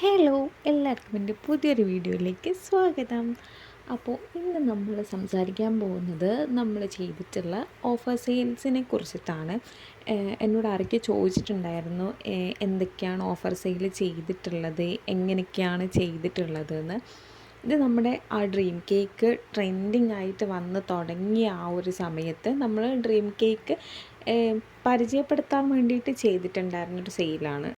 Hello എല്ലാവർക്കും എന്റെ പുതിയൊരു വീഡിയോയിലേക്ക് സ്വാഗതം. അപ്പോൾ ഇന്ന് നമ്മൾ സംസാരിക്കാൻ പോകുന്നത് നമ്മൾ ചെയ്തിട്ടുള്ള ഓഫർ സെയിൽസിനെ കുറിച്ചിട്ടാണ്. എന്നോട് ആരൊക്കെ ചോദിച്ചിട്ടുണ്ടായിരുന്നു എന്തൊക്കെയാണ് ഓഫർ സെയിൽ ചെയ്തിട്ടുള്ളത് എങ്ങനെയൊക്കെയാണ് ചെയ്തിട്ടുള്ളത് എന്ന് ഇത് നമ്മുടെ ആ ഡ്രീം കേക്ക് ട്രെൻഡിങ് ആയിട്ട് വന്ന് തുടങ്ങിയ ആ ഒരു സമയത്ത് നമ്മൾ ഡ്രീം കേക്ക് പരിചയപ്പെടുത്താൻ വേണ്ടിയിട്ട് ചെയ്തിട്ടുണ്ടായിരുന്നൊരു സെയിലാണ്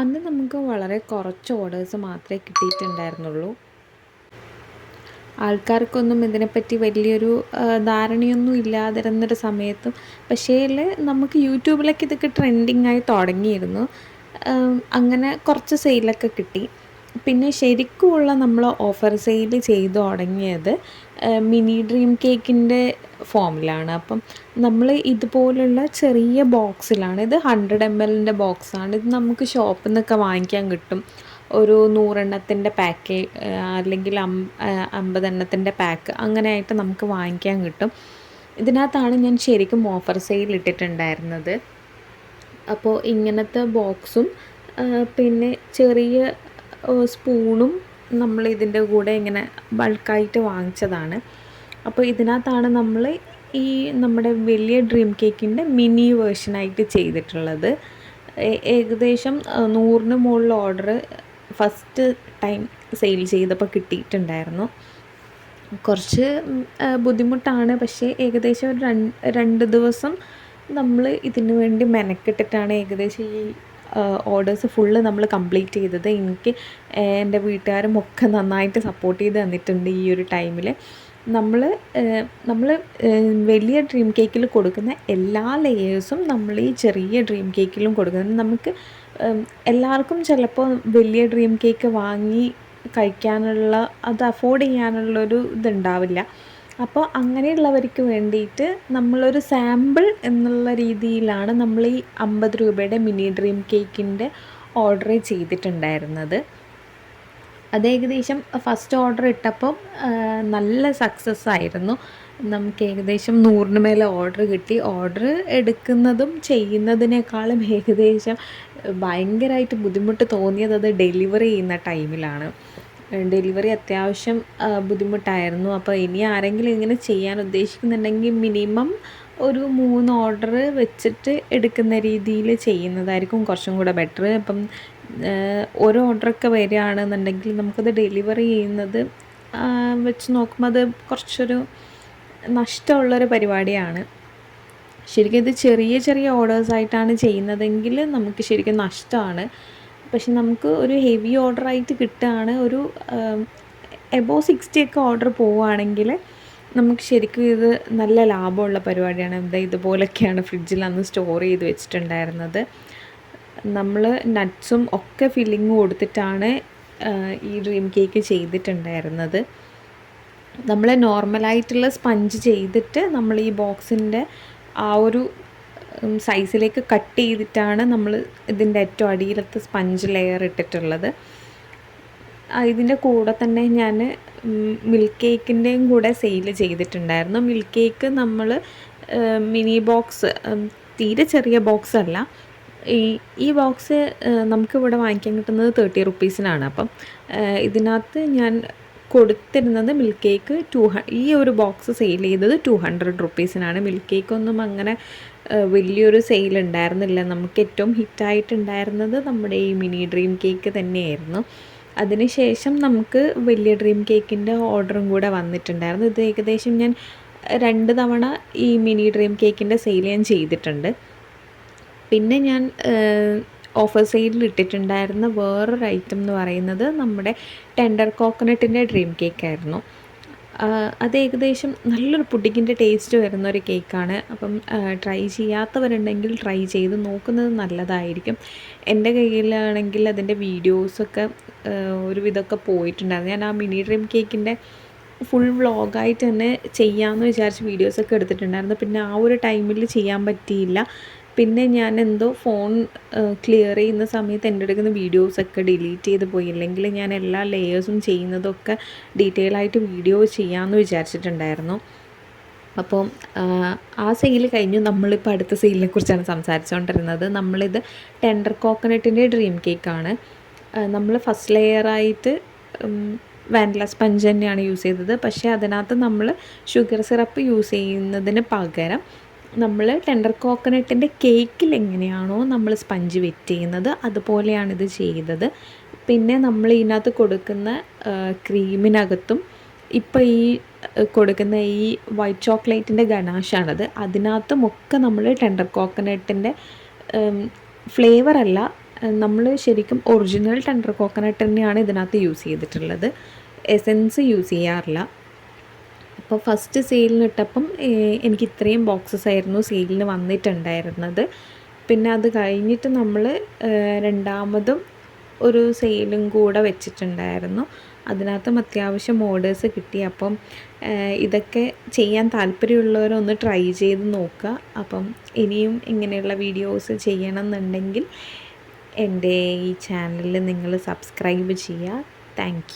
അന്ന് നമുക്ക് വളരെ കുറച്ച് ഓർഡേഴ്സ് മാത്രമേ കിട്ടിയിട്ടുണ്ടായിരുന്നുള്ളൂ. ആൾക്കാർക്കൊന്നും ഇതിനെപ്പറ്റി വലിയൊരു ധാരണയൊന്നും ഇല്ലാതിരുന്നൊരു സമയത്തും പക്ഷേ നമുക്ക് യൂട്യൂബിലൊക്കെ ഇതൊക്കെ ട്രെൻഡിങ് ആയി തുടങ്ങിയിരുന്നു. അങ്ങനെ കുറച്ച് സെയിലൊക്കെ കിട്ടി. പിന്നെ ശരിക്കുമുള്ള നമ്മൾ ഓഫർ സെയിൽ ചെയ്തു തുടങ്ങിയത് മിനി ഡ്രീം കേക്കിന്റെ ഫോമിലാണ്. അപ്പം നമ്മൾ ഇതുപോലുള്ള ചെറിയ ബോക്സിലാണ് ഇത് ഹൺഡ്രഡ് എം എല്ലിന്റെ ബോക്സാണ്. ഇത് നമുക്ക് ഷോപ്പിൽ നിന്നൊക്കെ വാങ്ങിക്കാൻ കിട്ടും. ഒരു നൂറെണ്ണത്തിന്റെ പാക്ക് അല്ലെങ്കിൽ അമ്പതെണ്ണത്തിന്റെ പാക്ക് അങ്ങനെയായിട്ട് നമുക്ക് വാങ്ങിക്കാൻ കിട്ടും. ഇതിനകത്താണ് ഞാൻ ശരിക്കും ഓഫർ സെയിൽ ഇട്ടിട്ടുണ്ടായിരുന്നത്. അപ്പോൾ ഇങ്ങനത്തെ ബോക്സും പിന്നെ ചെറിയ സ്പൂണും നമ്മൾ ഇതിന്റെ കൂടെ ഇങ്ങനെ ബൾക്കായിട്ട് വാങ്ങിച്ചതാണ്. അപ്പോൾ ഇതിനകത്താണ് നമ്മൾ ഈ നമ്മുടെ വലിയ ഡ്രീം കേക്കിന്റെ മിനി വേർഷനായിട്ട് ചെയ്തിട്ടുള്ളത്. ഏകദേശം നൂറിന് മുകളിൽ ഓർഡർ ഫസ്റ്റ് ടൈം സെയിൽ ചെയ്തപ്പോൾ കിട്ടിയിട്ടുണ്ടായിരുന്നു. കുറച്ച് ബുദ്ധിമുട്ടാണ്. പക്ഷേ ഏകദേശം ഒരു രണ്ട് ദിവസം നമ്മൾ ഇതിനു വേണ്ടി മെനക്കെട്ടിട്ടാണ് ഏകദേശം ഈ ഓർഡേഴ്സ് ഫുള്ള് നമ്മൾ കംപ്ലീറ്റ് ചെയ്തത്. എനിക്ക് എന്റെ വീട്ടുകാരും ഒക്കെ നന്നായിട്ട് സപ്പോർട്ട് ചെയ്ത് തന്നിട്ടുണ്ട് ഈ ഒരു ടൈമിൽ നമ്മൾ നമ്മൾ വലിയ ഡ്രീം കേക്കിൽ കൊടുക്കുന്ന എല്ലാ ലെയേഴ്സും നമ്മൾ ഈ ചെറിയ ഡ്രീം കേക്കിലും കൊടുക്കുന്നത്. നമുക്ക് എല്ലാവർക്കും ചിലപ്പോൾ വലിയ ഡ്രീം കേക്ക് വാങ്ങി കഴിക്കാനുള്ള അത് അഫോർഡ് ചെയ്യാനുള്ളൊരു ഇതുണ്ടാവില്ല അപ്പോൾ അങ്ങനെയുള്ളവർക്ക് വേണ്ടിയിട്ട് നമ്മളൊരു സാമ്പിൾ എന്നുള്ള രീതിയിലാണ് നമ്മൾ ഈ അമ്പത് രൂപയുടെ മിനി ഡ്രീം കേക്കിന്റെ ഓർഡർ ചെയ്തിട്ടുണ്ടായിരുന്നത്. അത് ഏകദേശം ഫസ്റ്റ് ഓർഡർ ഇട്ടപ്പം നല്ല സക്സസ് ആയിരുന്നു. നമുക്ക് ഏകദേശം നൂറിന് മേലെ ഓർഡർ കിട്ടി. ഓർഡർ എടുക്കുന്നതും ചെയ്യുന്നതിനേക്കാളും ഏകദേശം ഭയങ്കരമായിട്ട് ബുദ്ധിമുട്ട് തോന്നിയത് അത് ഡെലിവറി ചെയ്യുന്ന ടൈമിലാണ് ഡെലിവറി അത്യാവശ്യം ബുദ്ധിമുട്ടായിരുന്നു. അപ്പോൾ ഇനി ആരെങ്കിലും ഇങ്ങനെ ചെയ്യാൻ ഉദ്ദേശിക്കുന്നുണ്ടെങ്കിൽ മിനിമം ഒരു മൂന്ന് ഓർഡർ വെച്ചിട്ട് എടുക്കുന്ന രീതിയിൽ ചെയ്യുന്നതായിരിക്കും കുറച്ചും കൂടെ ബെറ്റർ. ഏഹ്, ഒരു ഓർഡറൊക്കെ വരികയാണെന്നുണ്ടെങ്കിൽ നമുക്കത് ഡെലിവറി ചെയ്യുന്നത് വെച്ച് നോക്കുമ്പോൾ അത് കുറച്ചൊരു നഷ്ടമുള്ളൊരു പരിപാടിയാണ്. ശരിക്കും ഇത് ചെറിയ ചെറിയ ഓർഡേഴ്സായിട്ടാണ് ചെയ്യുന്നതെങ്കിൽ നമുക്ക് ശരിക്കും നഷ്ടമാണ്. പക്ഷെ നമുക്ക് ഒരു ഹെവി ഓർഡർ ആയിട്ട് കിട്ടുകയാണ് ഒരു എബോ സിക്സ്റ്റി ഒക്കെ ഓർഡർ പോവുകയാണെങ്കിൽ നമുക്ക് ശരിക്കും ഇത് നല്ല ലാഭമുള്ള പരിപാടിയാണ്. എന്താ ഇതുപോലൊക്കെയാണ് ഫ്രിഡ്ജിൽ അന്ന് സ്റ്റോർ ചെയ്ത് വെച്ചിട്ടുണ്ടായിരുന്നത്. നമ്മൾ നട്ട്സും ഒക്കെ ഫില്ലിങ് കൊടുത്തിട്ടാണ് ഈ ഡ്രീം കേക്ക് ചെയ്തിട്ടുണ്ടായിരുന്നത്. നമ്മൾ നോർമലായിട്ടുള്ള സ്പഞ്ച് ചെയ്തിട്ട് നമ്മൾ ഈ ബോക്സിന്റെ ആ ഒരു സൈസിലേക്ക് കട്ട് ചെയ്തിട്ടാണ് നമ്മൾ ഇതിന്റെ ഏറ്റവും അടിയിലത്തെ സ്പഞ്ച് ലെയർ ഇട്ടിട്ടുള്ളത്. ഇതിന്റെ കൂടെ തന്നെ ഞാൻ മിൽക്ക് കേക്കിന്റെയും കൂടെ സെയിൽ ചെയ്തിട്ടുണ്ടായിരുന്നു. മിൽക്ക് കേക്ക് നമ്മൾ മിനി ബോക്സ് തീരെ ചെറിയ ബോക്സ് അല്ല. ഈ ഈ ബോക്സ് നമുക്കിവിടെ വാങ്ങിക്കാൻ കിട്ടുന്നത് തേർട്ടി റുപ്പീസിനാണ് അപ്പം ഇതിനകത്ത് ഞാൻ കൊടുത്തിരുന്നത് മിൽക്ക് കേക്ക് ടു ഈ ഒരു ബോക്സ് സെയിൽ ചെയ്തത് ടു ഹൺഡ്രഡ് റുപ്പീസിനാണ് മിൽക്ക് കേക്ക് ഒന്നും അങ്ങനെ വലിയൊരു സെയിൽ ഉണ്ടായിരുന്നില്ല. നമുക്ക് ഏറ്റവും ഹിറ്റായിട്ടുണ്ടായിരുന്നത് നമ്മുടെ ഈ മിനി ഡ്രീം കേക്ക് തന്നെയായിരുന്നു. അതിനുശേഷം നമുക്ക് വലിയ ഡ്രീം കേക്കിന്റെ ഓർഡറും കൂടെ വന്നിട്ടുണ്ടായിരുന്നു. ഇത് ഏകദേശം ഞാൻ രണ്ട് തവണ ഈ മിനി ഡ്രീം കേക്കിന്റെ സെയിൽ ഞാൻ ചെയ്തിട്ടുണ്ട്. പിന്നെ ഞാൻ ഓഫർ സെയിലിൽ ഇട്ടിട്ടുണ്ടായിരുന്ന വേറൊരു ഐറ്റം എന്ന് പറയുന്നത് നമ്മുടെ ടെൻഡർ കോക്കനട്ടിന്റെ ഡ്രീം കേക്കായിരുന്നു അത് ഏകദേശം നല്ലൊരു പുഡിങ്ങിന്റെ ടേസ്റ്റ് വരുന്ന ഒരു കേക്കാണ് അപ്പം ട്രൈ ചെയ്യാത്തവരുണ്ടെങ്കിൽ ട്രൈ ചെയ്ത് നോക്കുന്നത് നല്ലതായിരിക്കും. എന്റെ കയ്യിലാണെങ്കിൽ അതിന്റെ വീഡിയോസൊക്കെ ഒരുവിധമൊക്കെ പോയിട്ടുണ്ടായിരുന്നു. ഞാൻ ആ മിനി ഡ്രീം കേക്കിന്റെ ഫുൾ വ്ളോഗായിട്ട് തന്നെ ചെയ്യാമെന്ന് വിചാരിച്ച് വീഡിയോസൊക്കെ എടുത്തിട്ടുണ്ടായിരുന്നു. പിന്നെ ആ ഒരു ടൈമിൽ ചെയ്യാൻ പറ്റിയില്ല. പിന്നെ ഞാൻ എന്തോ ഫോൺ ക്ലിയർ ചെയ്യുന്ന സമയത്ത് എന്റെ എടുക്കുന്ന വീഡിയോസൊക്കെ ഡിലീറ്റ് ചെയ്ത് പോയി. അല്ലെങ്കിൽ ഞാൻ എല്ലാ ലെയേഴ്സും ചെയ്യുന്നതൊക്കെ ഡീറ്റെയിൽ ആയിട്ട് വീഡിയോ ചെയ്യാമെന്ന് വിചാരിച്ചിട്ടുണ്ടായിരുന്നു. അപ്പോൾ ആ സെയിൽ കഴിഞ്ഞു. നമ്മളിപ്പോൾ അടുത്ത സെയിലിനെ കുറിച്ചാണ് സംസാരിച്ചുകൊണ്ടിരുന്നത് നമ്മളിത് ടെൻഡർ കോക്കനട്ടിന്റെ ഡ്രീം കേക്കാണ് നമ്മൾ ഫസ്റ്റ് ലെയറായിട്ട് വാനില സ്പഞ്ച് തന്നെയാണ് യൂസ് ചെയ്തത്. പക്ഷേ അതിനകത്ത് നമ്മൾ ഷുഗർ സിറപ്പ് യൂസ് ചെയ്യുന്നതിന് പകരം നമ്മൾ ടെൻഡർ കോക്കനട്ടിന്റെ കേക്കിൽ എങ്ങനെയാണോ നമ്മൾ സ്പഞ്ച് വെറ്റ് ചെയ്യുന്നത് അതുപോലെയാണ് ഇത് ചെയ്തത്. പിന്നെ നമ്മൾ ഇതിനകത്ത് കൊടുക്കുന്ന ക്രീമിനകത്തും ഇപ്പോൾ ഈ കൊടുക്കുന്ന ഈ വൈറ്റ് ചോക്ലേറ്റിന്റെ ഗണാഷാണത് അതിനകത്തും ഒക്കെ നമ്മൾ ടെൻഡർ കോക്കനട്ടിന്റെ ഫ്ലേവർ അല്ല നമ്മൾ ശരിക്കും ഒറിജിനൽ ടെൻഡർ കോക്കനട്ട് തന്നെയാണ് ഇതിനകത്ത് യൂസ് ചെയ്തിട്ടുള്ളത്. എസെൻസ് യൂസ് ചെയ്യാറില്ല. അപ്പോൾ ഫസ്റ്റ് സെയിലിന് ഇട്ടപ്പം എനിക്ക് ഇത്രയും ബോക്സസ് ആയിരുന്നു സെയിലിന് വന്നിട്ടുണ്ടായിരുന്നത്. പിന്നെ അത് കഴിഞ്ഞിട്ട് നമ്മൾ രണ്ടാമതും ഒരു സെയിലും കൂടെ വെച്ചിട്ടുണ്ടായിരുന്നു. അതിനകത്തും അത്യാവശ്യം ഓർഡേഴ്സ് കിട്ടി. അപ്പം ഇതൊക്കെ ചെയ്യാൻ താല്പര്യമുള്ളവരൊന്ന് ട്രൈ ചെയ്ത് നോക്കുക. അപ്പം ഇനിയും ഇങ്ങനെയുള്ള വീഡിയോസ് ചെയ്യണം എന്നുണ്ടെങ്കിൽ എന്റെ ഈ ചാനലിൽ നിങ്ങൾ സബ്സ്ക്രൈബ് ചെയ്യുക. താങ്ക്